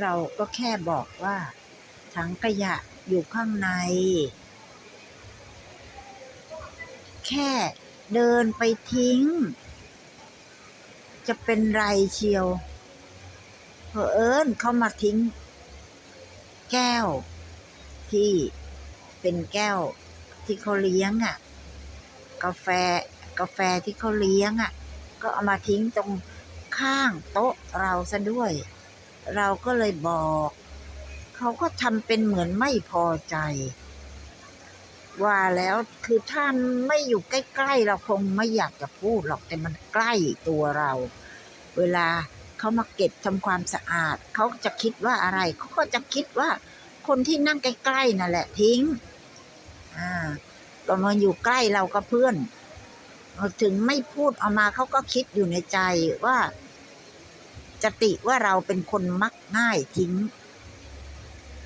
เราก็แค่บอกว่าถังขยะอยู่ข้างใน แค่เดินไปทิ้ง จะเป็นไรเชียวเผอิญเขามาทิ้ง แก้ว ที่เป็นแก้วที่เขาเลี้ยงอะ่ะ กาแฟกาแฟที่เขาเลี้ยงอะ่ะ ก็เอามาทิ้งตรงข้างโต๊ะเราซะด้วย เราก็เลยบอก เขาก็ทำเป็นเหมือนไม่พอใจ ว่าแล้วคือถ้านไม่อยู่ใกล้ๆ เราคงไม่อยากจะพูดหรอกแต่มันใกล้ตัวเรา เวลาเขามาเก็บทำความสะอาด เขาจะคิดว่าอะไร เขาก็จะคิดว่าคนที่นั่งใกล้ๆนั่นแหละทิ้ง อ่าก็มาอยู่ใกล้เราก็เพื่อน ถึงไม่พูดออกมาเขาก็คิดอยู่ในใจว่า จะติว่าเราเป็นคนมักง่ายทิ้ง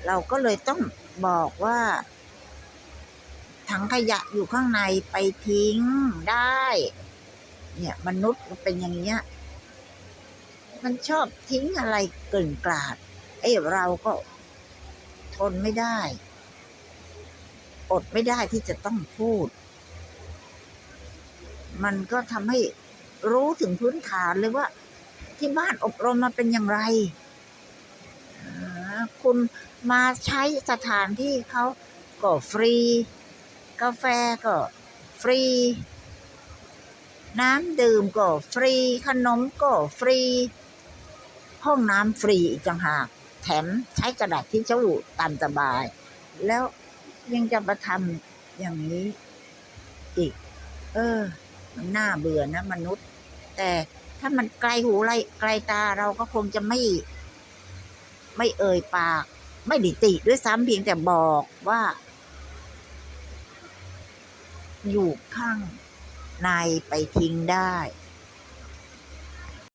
เราก็เลยต้องบอกว่าถังขยะอยู่ข้างในไปทิ้งได้ เนี่ยมนุษย์เป็นอย่างเงี้ย มันชอบทิ้งอะไรเกินกลาด เอ้เราก็ทนไม่ได้ อดไม่ได้ที่จะต้องพูด มันก็ทำให้รู้ถึงพื้นฐานเลยว่า ที่บ้านอบรมมาเป็นอย่างไรคุณมาใช้สถานที่เขาก็ฟรี กาแฟก็ฟรี น้ำดื่มก็ฟรี ขนมก็ฟรี ห้องน้ำฟรีอีกต่างหากแถมใช้กระดาษที่เจ้าตามสบาย แล้วยังจะมาทำอย่างนี้อีก เออ มันน่าเบื่อนะมนุษย์ แต่ ถ้ามันไกลหูไกลไกลตาเราก็คงจะไม่ ไม่เอ่ยปาก ไม่ดิติด้วยซ้ำเพียงแต่บอกว่า อยู่ข้างในไปทิ้งได้